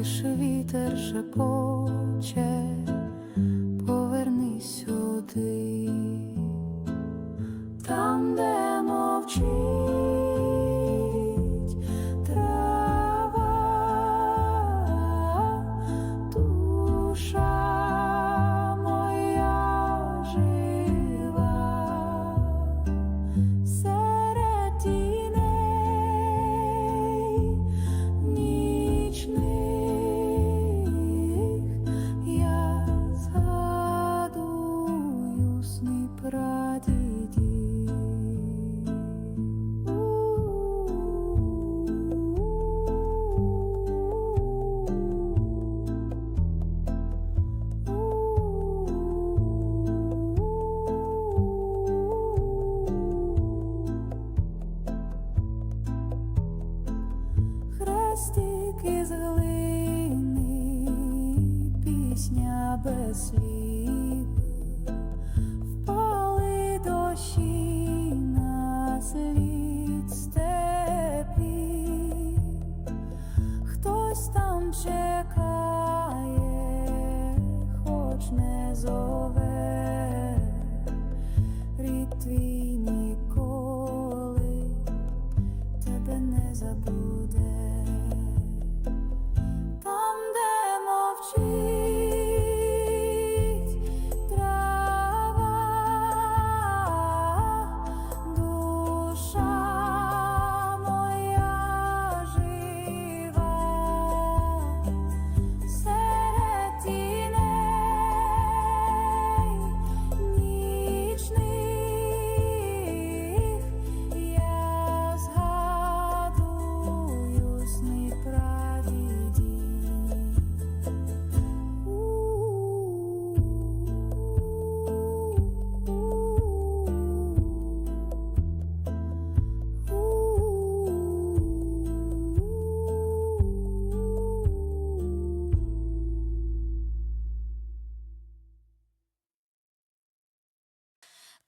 лиш вітер шепоче.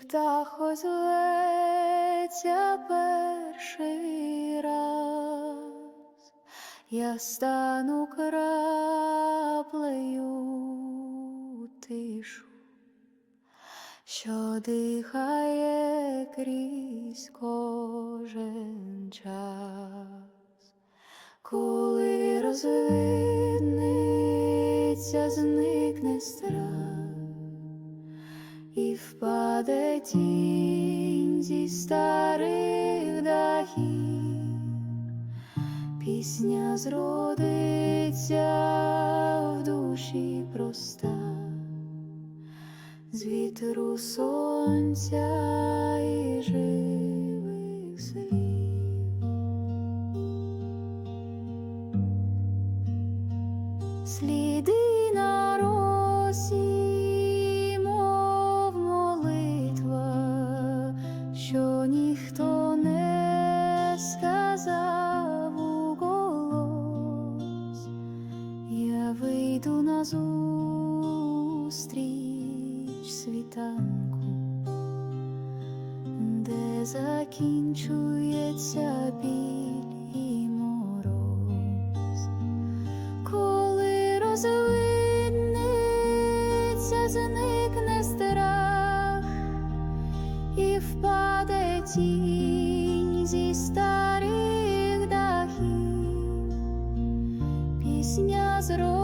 птах озветься перший раз, я стану краплею тишу, що дихає крізь кожен час, коли розвидниться, зникне страх і впаде тінь зі старих дахів, пісня зродиться в душі проста, з вітру сонця і живих слів. Зникне страх і впаде тінь зі старих дахів, пісня зродиться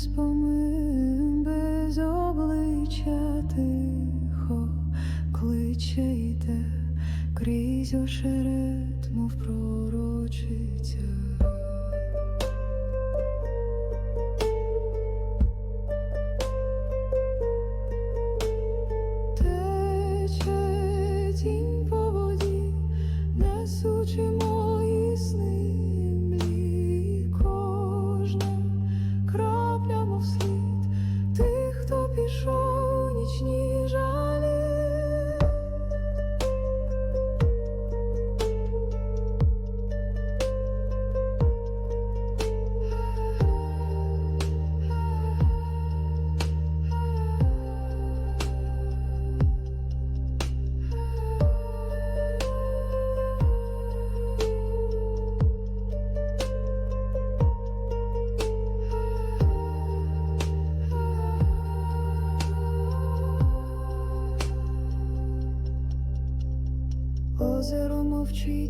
без помин, без обличчя тихо кличе йде крізь ошерет, мов пророчиця. Тече тінь по воді, несучи мої сни.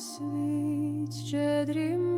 світ щедрім.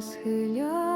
Трава